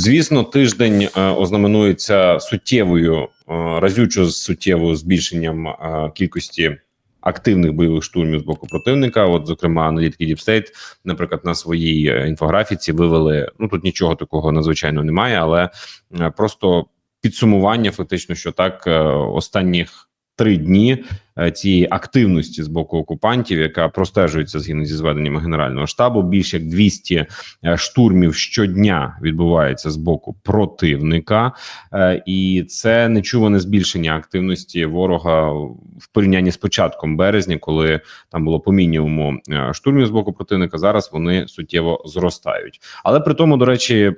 Звісно, тиждень е, ознаменується суттєвою е, разючо суттєвою збільшенням е, кількості активних бойових штурмів з боку противника. От, зокрема, аналітики State, наприклад, на своїй інфографіці вивели. Ну тут нічого такого надзвичайного немає, але просто підсумування, фактично, що так останніх. Три дні е, цієї активності з боку окупантів, яка простежується згідно зі зведеннями генерального штабу, більше як 200 е, штурмів щодня відбувається з боку противника, Е, і це нечуване збільшення активності ворога в порівнянні з початком березня, коли там було по мінімуму штурмів з боку противника. Зараз вони суттєво зростають. Але при тому, до речі.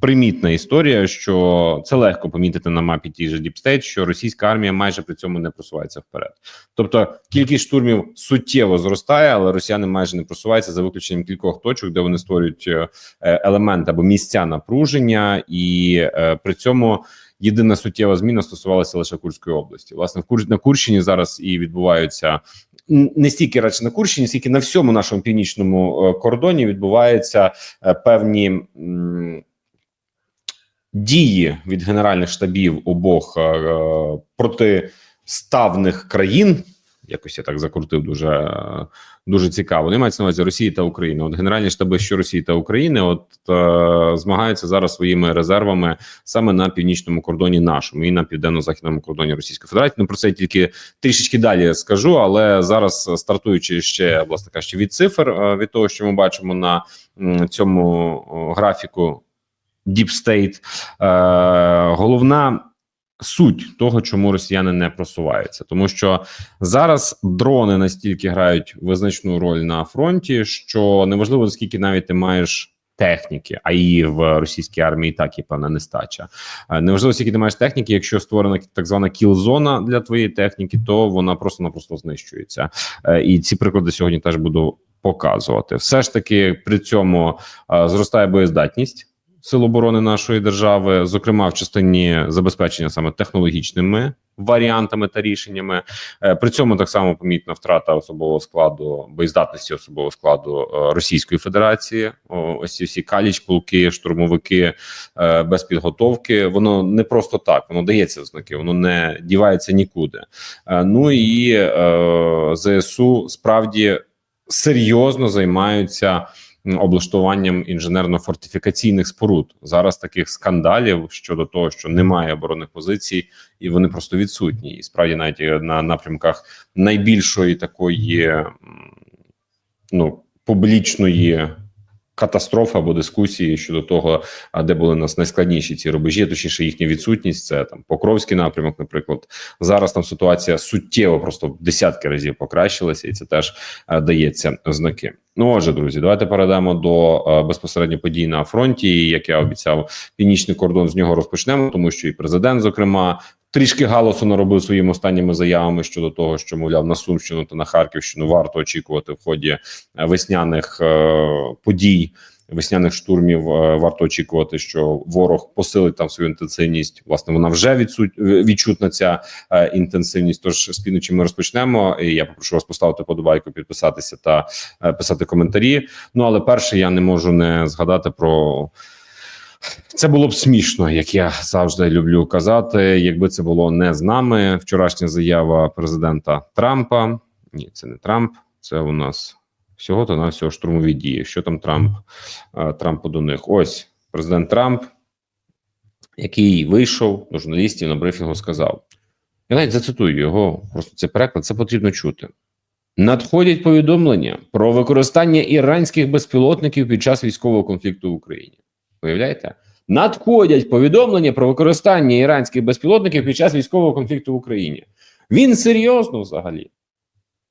Примітна історія, що це легко помітити на мапі ті ж Deep State, що російська армія майже при цьому не просувається вперед. Тобто кількість штурмів суттєво зростає, але росіяни майже не просуваються за виключенням кількох точок, де вони створюють е, елемент або місця напруження, і е, при цьому єдина суттєва зміна стосувалася лише Курської області. Власне, в Кур... на Курщині зараз і відбуваються не стільки радше на Курщині, скільки на всьому нашому північному е, кордоні відбуваються е, певні. Дії від генеральних штабів обох е, е, протиставних країн, якось я так закрутив дуже е, дуже цікаво. Не мається на увазі Росії та України. От генеральні штаби що Росії та України, от е, змагаються зараз своїми резервами саме на північному кордоні нашому і на південно-західному кордоні Російської Федерації. Ну про це я тільки трішечки далі скажу. Але зараз стартуючи ще власне кажучи, від цифр від того, що ми бачимо на цьому графіку. Е, головна суть того, чому росіяни не просуваються, тому що зараз дрони настільки грають визначну роль на фронті, що неважливо наскільки навіть ти маєш. Техніки, а її в російській армії так є певна нестача. Е, Неважливо, скільки ти маєш техніки, якщо створена так звана кіл-зона для твоєї техніки, то вона просто-напросто знищується. Е, І ці приклади сьогодні теж буду показувати. Все ж таки при цьому е, зростає боєздатність сил оборони нашої держави, зокрема в частині забезпечення саме технологічними варіантами та рішеннями. Е, При цьому так само помітна втрата особового складу, боєздатності особового складу е, Російської Федерації. Ось ці всі каліч, полки, штурмовики е, без підготовки. Воно не просто так, воно дається в воно не дівається нікуди. Ну і ЗСУ справді серйозно займаються облаштуванням інженерно-фортифікаційних споруд. Зараз таких скандалів щодо того, що немає оборонних позицій, і вони просто відсутні. І справді навіть е, на напрямках найбільшої такої ну публічної. Катастрофи або дискусії щодо того, де були нас найскладніші ці рубежі, точніше їхня відсутність. Це там Покровський напрямок. Наприклад, зараз там ситуація суттєво просто в десятки разів покращилася, і це теж дається знаки. Ну, отже, друзі, давайте перейдемо до е, безпосередньо подій на фронті. І, Як я обіцяв, північний кордон з нього розпочнемо, тому що і президент, зокрема, трішки галасу наробив своїми останніми заявами щодо того, що мовляв на Сумщину та на Харківщину варто очікувати в ході е, весняних е, подій. Весняних штурмів е, варто очікувати, що ворог посилить там свою інтенсивність. Власне, вона вже відсуть відчутна ця е, інтенсивність. Тож з півночі ми розпочнемо. І я попрошу вас поставити подобайку, підписатися та е, писати коментарі. Ну але перше, я не можу не згадати про. Це було б смішно, як я завжди люблю казати, якби це було не з нами. Вчорашня заява президента Трампа. Ні, це не Трамп, це у нас всього то на всього штурмові дії. Що там Трамп е, Трампу до них? Ось президент Трамп, який вийшов до журналістів на брифінгу, сказав: я навіть зацитую його, просто це переклад, це потрібно чути. Надходять повідомлення про використання іранських безпілотників під час військового конфлікту в Україні. Уявляєте? Надходять повідомлення про використання іранських безпілотників під час військового конфлікту в Україні. Він серйозно взагалі.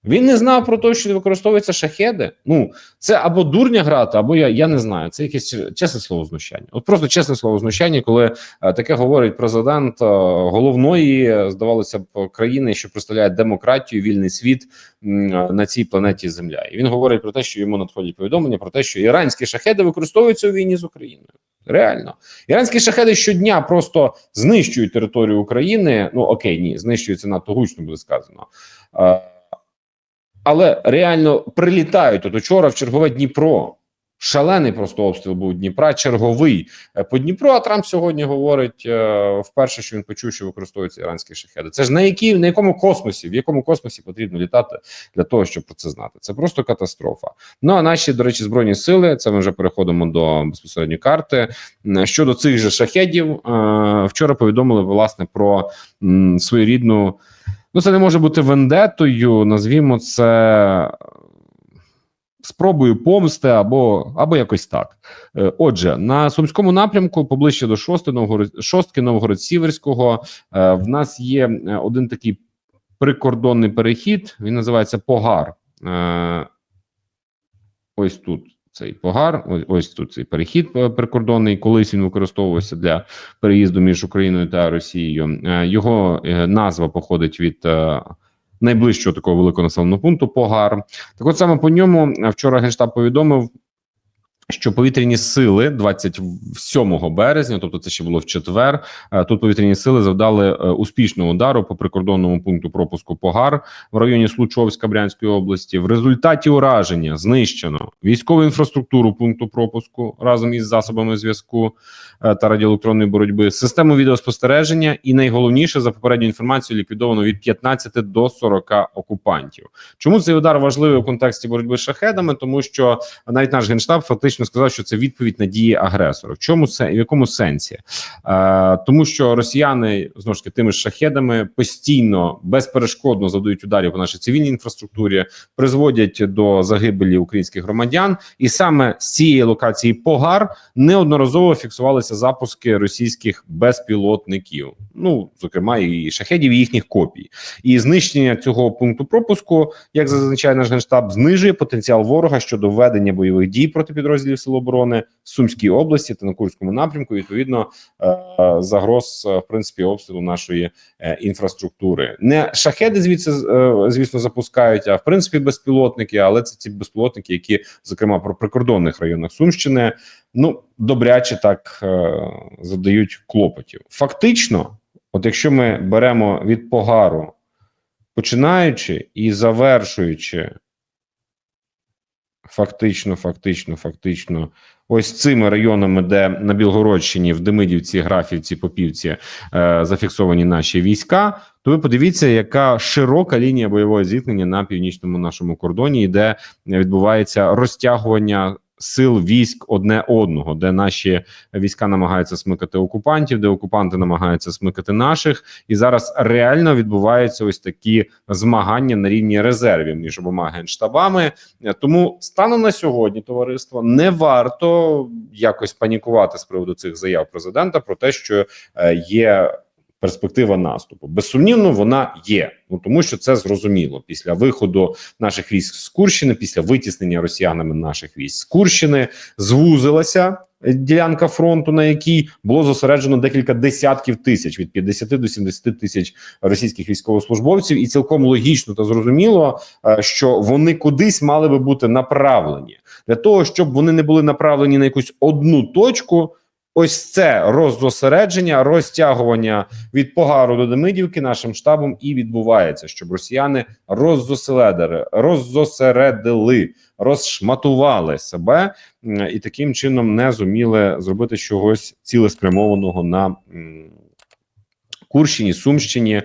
Він не знав про те, що використовуються шахеди. Ну, це або дурня грати, або я я не знаю. Це якесь чесне слово знущання. От просто чесне слово знущання, коли е, таке говорить президент е, головної, здавалося б, країни, що представляє демократію, вільний світ м, е, на цій планеті Земля. І він говорить про те, що йому надходять повідомлення про те, що іранські шахеди використовуються у війні з Україною. Реально, іранські шахеди щодня просто знищують територію України. Ну окей, ні, знищуються надто гучно буде сказано. Е, але реально прилітають. От учора в чергове Дніпро Шалений просто обстріл був Дніпра, черговий е, по Дніпру. А Трамп сьогодні говорить е, вперше, що він почув, що використовуються іранські шахеди. Це ж на які на якому космосі, в якому космосі потрібно літати для того, щоб про це знати. Це просто катастрофа. Ну а наші, до речі, збройні сили. Це ми вже переходимо до безпосередньої карти. Щодо цих же шахедів, е, вчора повідомили власне про своєрідну. Ну, це не може бути вендетою. Назвімо це спробою помсти або, або якось так. Е, Отже, на сумському напрямку, поближче до шости Новгород, шостки Новгород-Сіверського, е, в нас є е, один такий прикордонний перехід. Він називається Погар. Ось тут цей погар. Ось, ось тут цей перехід прикордонний. Колись він використовувався для переїзду між Україною та Росією. Його назва походить від. Найближчого такого великого населеного пункту Погар. Так, от саме по ньому е, вчора генштаб повідомив, що повітряні сили 27 березня, тобто це ще було в четвер. е, Тут повітряні сили завдали е, успішного удару по прикордонному пункту пропуску Погар в районі Случовська Брянської області. В результаті ураження знищено військову інфраструктуру пункту пропуску разом із засобами зв'язку е, та радіоелектронної боротьби, систему відеоспостереження, і найголовніше за попередньою інформацією ліквідовано від 15 до 40 окупантів. Чому цей удар важливий у контексті боротьби з шахедами? Тому що навіть наш генштаб фактично сказав, що це відповідь на дії агресора. В чому в якому сенсі? Е, тому що росіяни знову ж таки тими шахедами постійно безперешкодно завдають ударів по нашій цивільній інфраструктурі, призводять до загибелі українських громадян, і саме з цієї локації Погар неодноразово фіксувалися запуски російських безпілотників. Ну зокрема, і шахедів, і їхніх копій, і знищення цього пункту пропуску, як зазначає наш генштаб, знижує потенціал ворога щодо ведення бойових дій проти підрозділів Сил оборони в Сумській області та на Курському напрямку. Відповідно, е, загроз е, в принципі обстрілу нашої е, інфраструктури. Не шахеди звідси звісно запускають, а в принципі безпілотники. Але це ці безпілотники, які зокрема про прикордонних районах Сумщини, ну добряче так задають клопотів. Фактично, от якщо ми беремо від погару, починаючи і завершуючи. Фактично, фактично, фактично, ось цими районами, де на Білгородщині, в Демидівці, Графівці, Попівці е, зафіксовані наші війська, то ви подивіться, яка широка лінія бойового зіткнення на північному нашому кордоні, і де відбувається розтягування сил військ одне одного, де наші війська намагаються смикати окупантів, де окупанти намагаються смикати наших, і зараз реально відбуваються ось такі змагання на рівні резервів між обома генштабами. Тому станом на сьогодні, товариство, не варто якось панікувати з приводу цих заяв президента про те, що е, є. Перспектива наступу безсумнівно вона є. Ну тому що це зрозуміло після виходу наших військ з Курщини, після витіснення росіянами наших військ з Курщини, звузилася е, ділянка фронту, на якій було зосереджено декілька десятків тисяч від 50 до 70 тисяч російських військовослужбовців, і цілком логічно та зрозуміло, е, що вони кудись мали би бути направлені для того, щоб вони не були направлені на якусь одну точку. Ось це роззосередження, розтягування від погару до Демидівки нашим штабом і відбувається, щоб росіяни роззосередили, роззосередили, розшматували себе і таким чином не зуміли зробити чогось цілеспрямованого на Курщині, Сумщині.